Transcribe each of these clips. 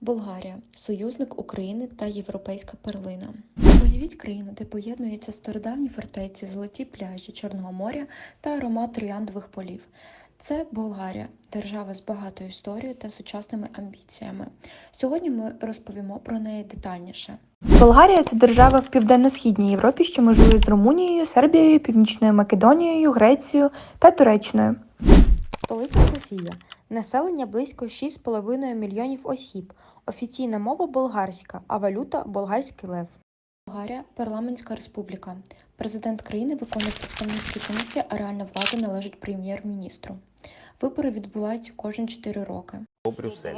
Болгарія союзник України та європейська перлина. Уявіть країну, де поєднуються стародавні фортеці, золоті пляжі Чорного моря та аромат трояндових полів. Це Болгарія, держава з багатою історією та сучасними амбіціями. Сьогодні ми розповімо про неї детальніше. Болгарія це держава в південно-східній Європі, що межує з Румунією, Сербією, Північною Македонією, Грецією та Туреччиною. Столиця Софія. Населення близько 6,5 мільйонів осіб. Офіційна мова болгарська, а валюта болгарський лев. Болгарія парламентська республіка. Президент країни виконує представницькі функції, а реальна влада належить прем'єр-міністру. Вибори відбуваються кожні 4 роки. у Брюссель.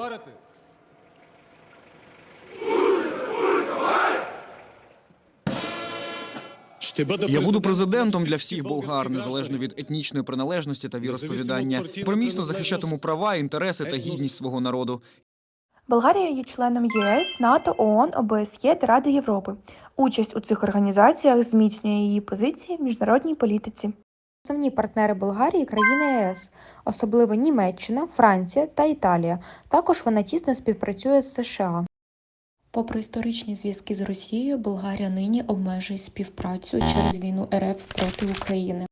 Я буду президентом для всіх болгар, незалежно від етнічної приналежності та віросповідання. Примісно захищатиму права, інтереси та гідність свого народу. Болгарія є членом ЄС, НАТО, ООН, ОБСЄ та Ради Європи. Участь у цих організаціях зміцнює її позиції в міжнародній політиці. Основні партнери Болгарії країни ЄС, особливо Німеччина, Франція та Італія. Також вона тісно співпрацює з США. Попри історичні зв'язки з Росією, Болгарія нині обмежує співпрацю через війну РФ проти України.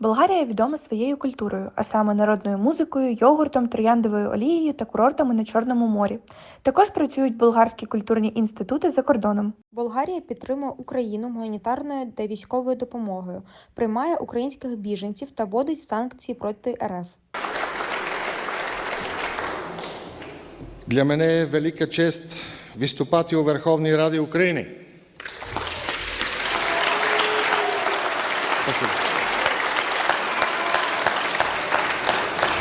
Болгарія відома своєю культурою, а саме народною музикою, йогуртом, трояндовою олією та курортами на Чорному морі. Також працюють болгарські культурні інститути за кордоном. Болгарія підтримує Україну гуманітарною та військовою допомогою, приймає українських біженців та вводить санкції проти РФ. Для мене велика честь виступати у Верховній Раді України.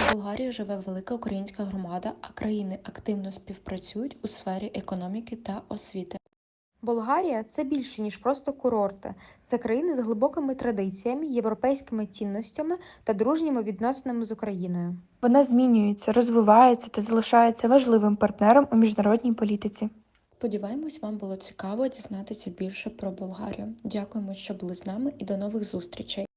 У Болгарії живе велика українська громада, а країни активно співпрацюють у сфері економіки та освіти. Болгарія це більше ніж просто курорти. Це країна з глибокими традиціями, європейськими цінностями та дружніми відносинами з Україною. Вона змінюється, розвивається та залишається важливим партнером у міжнародній політиці. Сподіваємось, вам було цікаво дізнатися більше про Болгарію. Дякуємо, що були з нами, і до нових зустрічей.